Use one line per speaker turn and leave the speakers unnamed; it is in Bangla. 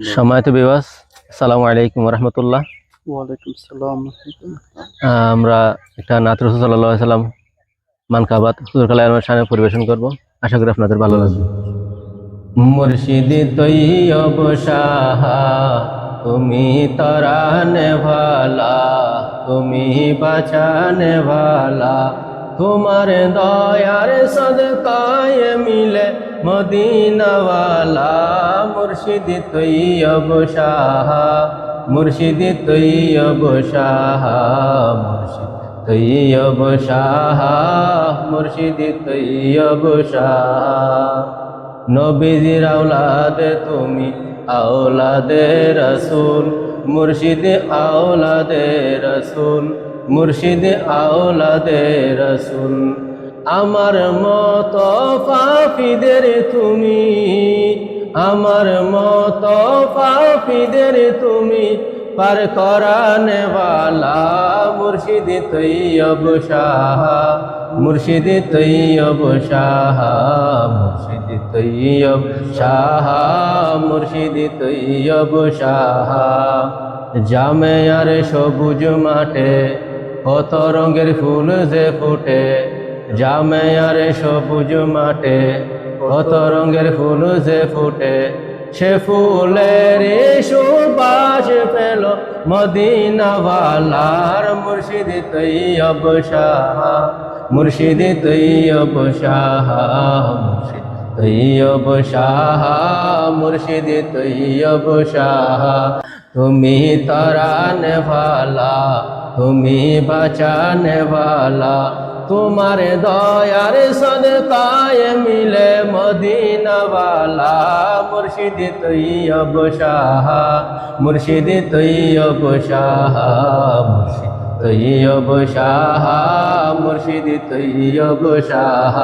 সম্মানিত বিবাস সালামু আলাইকুম রহমতুল্লাহ। আমরা একটা নাত রসুল সাল্লাহ সাল্লাম মানকাবাদ হুজুর কালাই সামনে পরিবেশন করব। আশা করি আপনাদের ভালো লাগবে। মুর্শিদি তৈ সাহা তুমি তরানে ভালা তুমি বাঁচানে ভালা তোমার দয়ার সদকায় মিলে মদিনাওয়ালা মুর্শিদি তৈয়ব সাহা মুর্শিদি তৈয়ব সাহা মুর্শিদ তৈয়ব সাহা মুর্শিদি তৈয়ব সাহা নবীজির আওলাদে তুমি আওলাদে রসুল, মুর্শিদ আওলাদে রসুল। মুর্শিদ আওলাদে রসুল। আমার মত পাপিদের তুমি, আমার মত পাপিদের তুমি, পার করানেওয়ালা মুর্শিদ তৈয়ব শাহ, মুর্শিদ তৈয়ব শাহ, মুর্শিদ তৈয়ব শাহ, মুর্শিদ তৈয়ব শাহ। জামে আর সবুজ মাঠে কত রঙের ফুল যে ফুটে জামে আর সবুজ মাঠে কত রঙের ফুল যে ফুটে, সে ফুলের সুবাস পেল মদিনাওয়ালার মুর্শিদ তৈয়ব শাহ, মুর্শিদ তৈয়ব শাহ, মুর্শিদ তৈয়ব শাহ মুর্শিদ তৈয়ব শাহ তুমি তরানে ভালা, তুমি বাঁচানে ভালা। তোমার দয়ার সদকায় মিলে মদিনাওয়ালা, মুর্শিদ তৈয়ব শাহ মুর্শিদ তৈয়ব শাহ মুর্শিদ তৈয়ব শাহ মুর্শিদ তৈয়ব শাহ